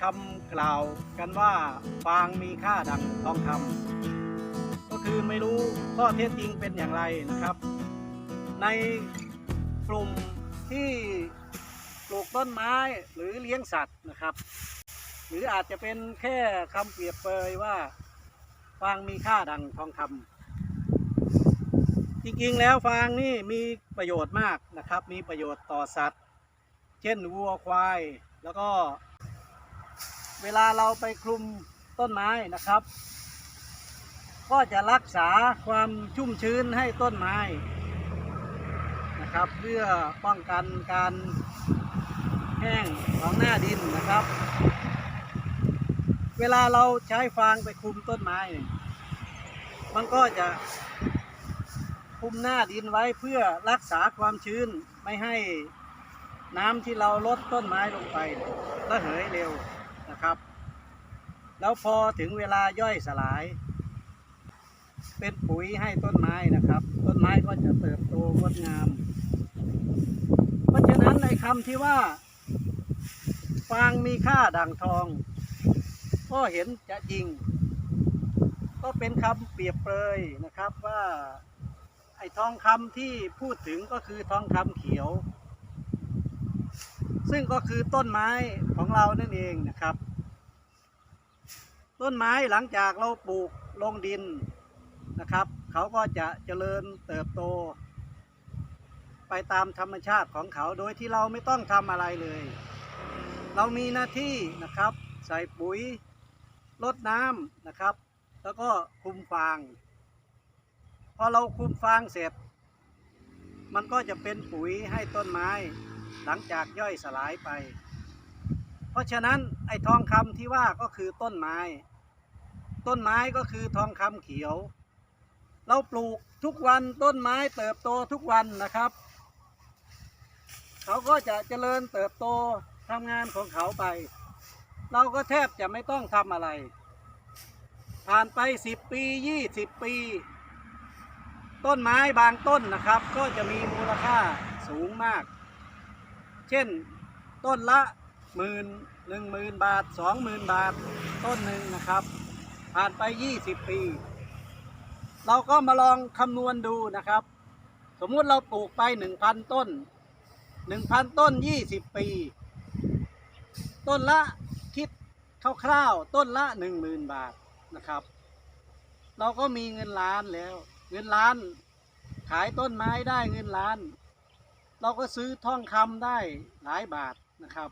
คำกล่าวกันว่าฟางมีค่าดังทองคำก็คือไม่รู้ข้อเท็จจริงเป็นอย่างไรนะครับ ในกลุ่มที่ปลูกต้นไม้หรือเลี้ยงสัตว์นะครับ หรืออาจจะเป็นแค่คำเปรียบเปยว่าฟางมีค่าดังทองคำจริงๆแล้วฟางนี่มีประโยชน์มากนะครับ มีประโยชน์ต่อสัตว์ เช่นวัวควายแล้วก็ เวลาเราไปคลุมต้นไม้นะครับ ก็จะรักษาความชุ่มชื้นให้ต้นไม้นะครับ เพื่อป้องกันการแห้งของหน้าดินนะครับ เวลาเราใช้ฟางไปคลุมต้นไม้ มันก็จะคลุมหน้าดินไว้เพื่อรักษาความชื้นไม่ให้น้ำที่เราลดต้นไม้ลงไประเหยเร็ว แล้วพอถึงเวลาย่อยสลาย เป็นปุ๋ยให้ต้นไม้นะครับ ต้นไม้ก็จะเติบโตงดงาม เพราะฉะนั้นในคำที่ว่าฟางมีค่าดังทองก็เห็นจะจริง ก็เป็นคำเปรียบเปรยนะครับว่าไอ้ทองคำที่พูดถึงก็คือทองคำเขียว ซึ่งก็คือต้นไม้ของเรานั่นเองนะครับ ต้นไม้หลังจากเราปลูกลงดินนะครับ เขาก็จะเจริญเติบโต ไปตามธรรมชาติของเขาโดยที่เราไม่ต้องทำอะไรเลย เรามีหน้าที่นะครับ ใส่ปุ๋ยรดน้ำนะครับ แล้วก็คุมฟาง พอเราคุมฟางเสร็จ มันก็จะเป็นปุ๋ยให้ต้นไม้หลังจากย่อยสลายไป เพราะฉะนั้นไอ้ทองคำที่ว่าก็คือต้นไม้ ต้นไม้ก็คือทองคำเขียว เราปลูกทุกวันต้นไม้เติบโตทุกวันนะครับ เขาก็จะเจริญเติบโตทำงานของเขาไป เราก็แทบจะไม่ต้องทำอะไร ผ่านไปสิบปียี่สิบปี ต้นไม้บางต้นนะครับ ก็จะมีมูลค่าสูงมาก เช่นต้นละหมื่นหนึ่งหมื่นบาทสองหมื่นบาทต้นหนึ่งนะครับ ผ่านไปยี่สิบปี เราก็มาลองคำนวณดูนะครับ สมมุติเราปลูกไปหนึ่งพันต้นหนึ่งพันต้นยี่สิบปี ต้นละคิดคร่าวๆต้นละหนึ่งหมื่นบาทนะครับ เราก็มีเงินล้านแล้ว เงินล้าน ขายต้นไม้ได้เงินล้าน เราก็ซื้อทองคำได้หลายบาทนะครับ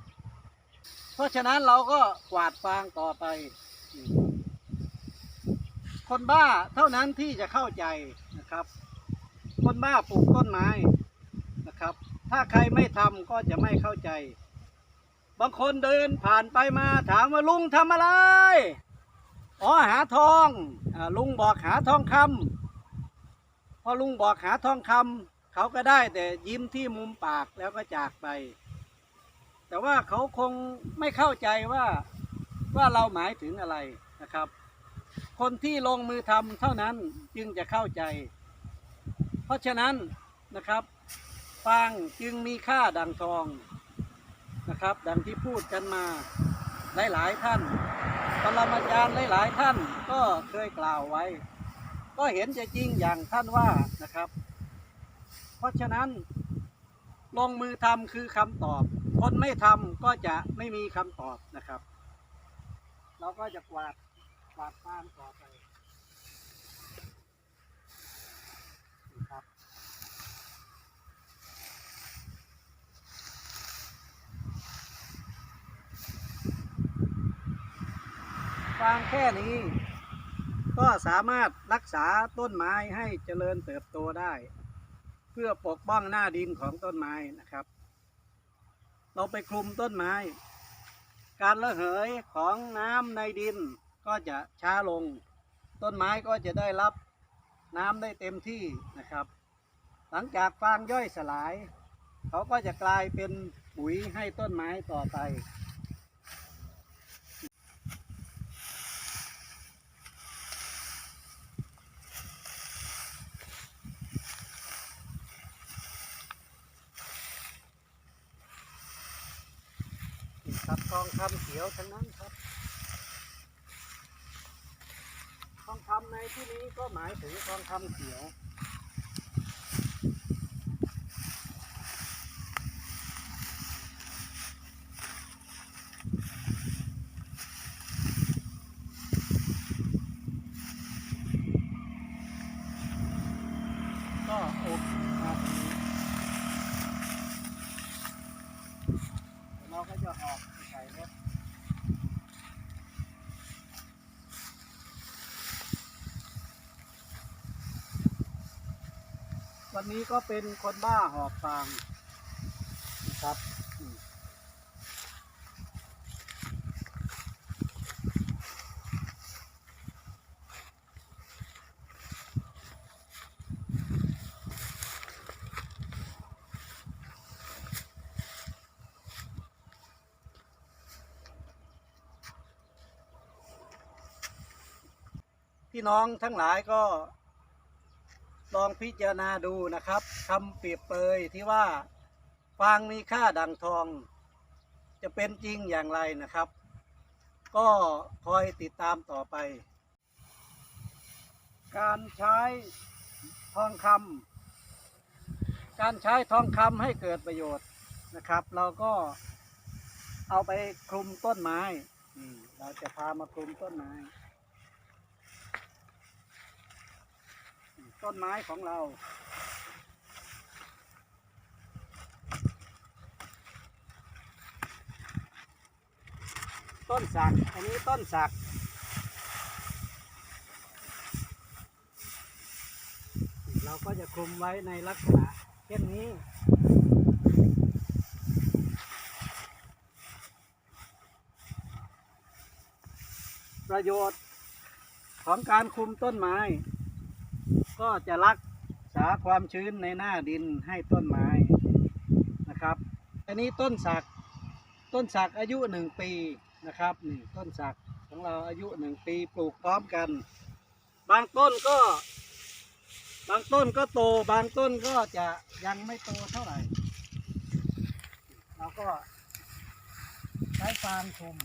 เพราะฉะนั้นเราก็กวาดฟางต่อไป คนบ้าเท่านั้นที่จะเข้าใจนะครับ คนบ้าปลูกต้นไม้นะครับ ถ้าใครไม่ทำก็จะไม่เข้าใจ บางคนเดินผ่านไปมาถามว่าลุงทำอะไรอ๋อหาทองอลุงบอกหาทองคำพอลุงบอกหาทองคำเขาก็ได้แต่ยิ้มที่มุมปากแล้วก็จากไป แต่ว่าเขาคงไม่เข้าใจว่าว่าเราหมายถึงอะไรนะครับ คนที่ลงมือทำเท่านั้นจึงจะเข้าใจ เพราะฉะนั้นนะครับฟางจึงมีค่าดังทองนะครับ ดังที่พูดกันมาหลาย ๆ ท่านปรมาจารย์หลาย ๆ ท่านก็เคยกล่าวไว้ ก็เห็นจะจริงอย่างท่านว่านะครับ เพราะฉะนั้น ลงมือทำคือคำตอบ คนไม่ทำก็จะไม่มีคำตอบนะครับ เราก็จะกวาด กวาดฟางต่อไปนะครับ ฟางแค่นี้ ก็สามารถรักษาต้นไม้ให้เจริญเติบโตได้ เพื่อปกป้องหน้าดินของต้นไม้นะครับ เราไปคลุมต้นไม้ การระเหยของน้ำในดิน ก็จะช้าลง ต้นไม้ก็จะได้รับน้ำได้เต็มที่นะครับ หลังจากฟางย่อยสลาย เขาก็จะกลายเป็นปุ๋ยให้ต้นไม้ต่อไปกับทองคำเขียวทั้งนั้นครับ ทองคำ ในที่นี้ก็หมายถึงทองคำเขียว ก็อบมาตรงนี้เดี๋ยวเราก็จะออกไปใส่รถ วันนี้ก็เป็นคนบ้าหอบฟางนะครับพี่น้องทั้งหลายก็ ลองพิจารณาดูนะครับคำเปรียบเปยที่ว่าฟางมีค่าดังทอง จะเป็นจริงอย่างไรนะครับ ก็คอยติดตามต่อไป การใช้ทองคำการใช้ทองคำให้เกิดประโยชน์นะครับ เราก็เอาไปคลุมต้นไม้เราจะพามาคลุมต้นไม้ ต้นไม้ของเรา ต้นสัก อันนี้ต้นสัก เราก็จะคลุมไว้ในลักษณะเช่นนี้ประโยชน์ของการคุมต้นไม้ ก็จะรักษาความชื้นในหน้าดินให้ต้นไม้นะครับอันนี้ต้นสักต้นสักอายุหนึ่งปีนะครับนี่ต้นสักของเราอายุหนึ่งปีปลูกพร้อมกัน บางต้นก็ บางต้นก็โตบางต้นก็จะยังไม่โตเท่าไหร่เราก็ใช้ฟางคุม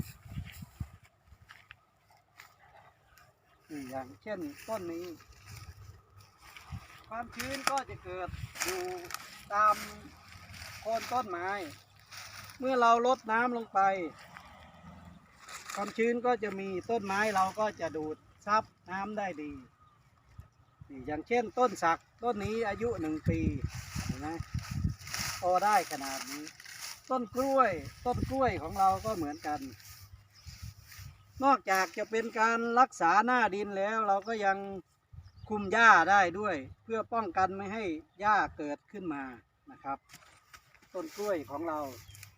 อย่างเช่นต้นนี้ ความชื้นก็จะเกิดอยู่ตามโคนต้นไม้ เมื่อเราลดน้ำลงไป ความชื้นก็จะมีต้นไม้เราก็จะดูดซับน้ำได้ดีอย่างเช่นต้นสักต้นนี้อายุหนึ่งปีเห็นไหมโตได้ขนาดนี้ ต้นกล้วย ต้นกล้วยของเราก็เหมือนกัน นอกจากจะเป็นการรักษาหน้าดินแล้วเราก็ยัง คุมหญ้าได้ด้วย เพื่อป้องกันไม่ให้หญ้าเกิดขึ้นมานะครับ ต้นกล้วยของเรา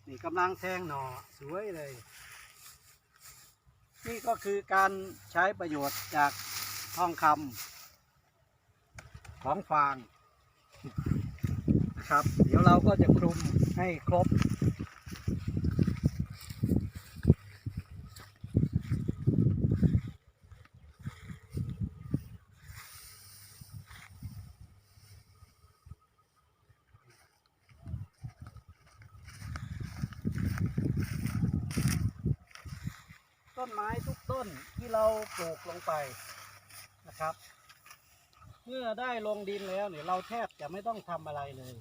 นี่กำลังแทงหน่อสวยเลย นี่ก็คือการใช้ประโยชน์จากทองคำของฟางนะครับ เดี๋ยวเราก็จะคลุมให้ครบ ต้นไม้ทุกต้นที่เราปลูกลงไปนะครับ เมื่อได้ลงดินแล้วเนี่ยเราแทบจะไม่ต้องทำอะไรเลย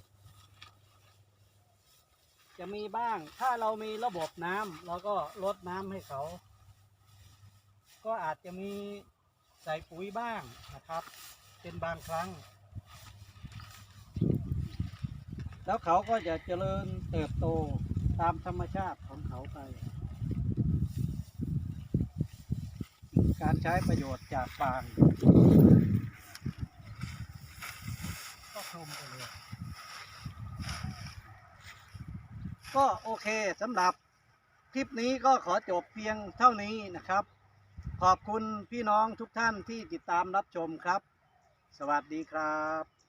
จะมีบ้างถ้าเรามีระบบน้ำเราก็ลดน้ำให้เขา ก็อาจจะมีใส่ปุ๋ยบ้างนะครับ เป็นบางครั้ง แล้วเขาก็จะเจริญเติบโตตามธรรมชาติของเขาไป การใช้ประโยชน์จากฟางก็คลุมไปเลย ก็โอเคสำหรับคลิปนี้ก็ขอจบเพียงเท่านี้นะครับ ขอบคุณพี่น้องทุกท่านที่ติดตามรับชมครับ สวัสดีครับ